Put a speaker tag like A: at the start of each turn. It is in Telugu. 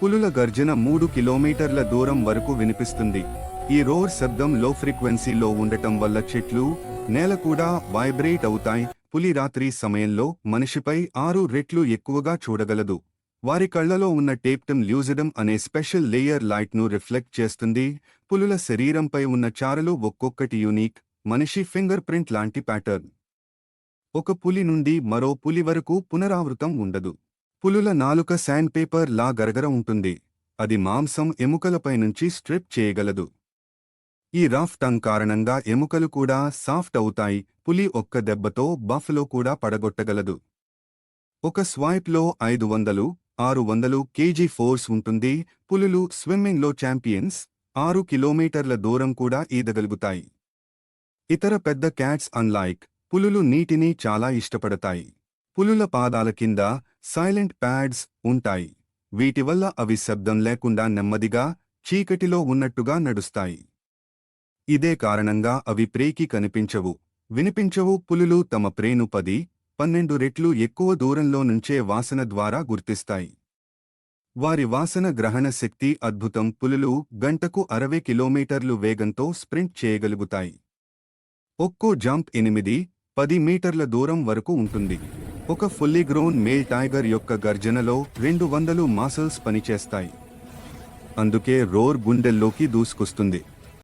A: పులుల గర్జన మూడు కిలోమీటర్ల దూరం వరకు వినిపిస్తుంది. ఈ రోర్ శబ్దం లో ఫ్రీక్వెన్సీలో ఉండటం వల్ల చెట్లు నేల కూడా వైబ్రేట్ అవుతాయి. పులి రాత్రి సమయంలో మనిషిపై ఆరు రెట్లు ఎక్కువగా చూడగలదు. వారి కళ్ళలో ఉన్న టేప్టమ్ ల్యూజిడమ్ అనే స్పెషల్ లేయర్ లైట్ను రిఫ్లెక్ట్ చేస్తుంది. పులుల శరీరంపై ఉన్న చారలు ఒక్కొక్కటి యూనిక్ మనిషి ఫింగర్ ప్రింట్ లాంటి ప్యాటర్న్. ఒక పులి నుండి మరో పులి వరకు పునరావృతం ఉండదు. పులుల నాలుక శాండ్ పేపర్ లా గరగర ఉంటుంది. అది మాంసం ఎముకలపై నుంచి స్ట్రిప్ చేయగలదు. ఈ రఫ్ టంగ్ కారణంగా ఎముకలు కూడా సాఫ్ట్ అవుతాయి పులి ఒక్క దెబ్బతో బఫ్లో కూడా పడగొట్టగలదు. ఒక స్వైప్లో ఐదు వందలు ఆరు వందలు కేజీ ఫోర్స్ ఉంటుంది పులులు స్విమ్మింగ్లో ఛాంపియన్స్ ఆరు కిలోమీటర్ల దూరం కూడా ఈదగలుగుతాయి. ఇతర పెద్ద క్యాట్స్ అన్లైక్ పులులు నీటిని చాలా ఇష్టపడతాయి. పులుల పాదాల కింద సైలెంట్ ప్యాడ్స్ ఉంటాయి. వీటి వల్ల అవి శబ్దం లేకుండా నెమ్మదిగా చీకటిలో ఉన్నట్టుగా నడుస్తాయి. ఇదే కారణంగా అవి ప్రేకి కనిపించవు. వినిపించవు. పులులు తమ ప్రేను పది పన్నెండు రెట్లు ఎక్కువ దూరంలో నుంచే వాసన ద్వారా గుర్తిస్తాయి. వారి వాసన గ్రహణ శక్తి అద్భుతం. పులులు గంటకు అరవై కిలోమీటర్లు వేగంతో స్ప్రింట్ చేయగలుగుతాయి. ఒక్కో జంప్ ఎనిమిది పది మీటర్ల దూరం వరకు ఉంటుంది. ఒక ఫుల్లీ గ్రోన్ మేల్ టైగర్ యొక్క గర్జనలో రెండు వందలు మాసల్స్ పనిచేస్తాయి. అందుకే రోర్ గుండెల్లోకి దూసుకొస్తుంది.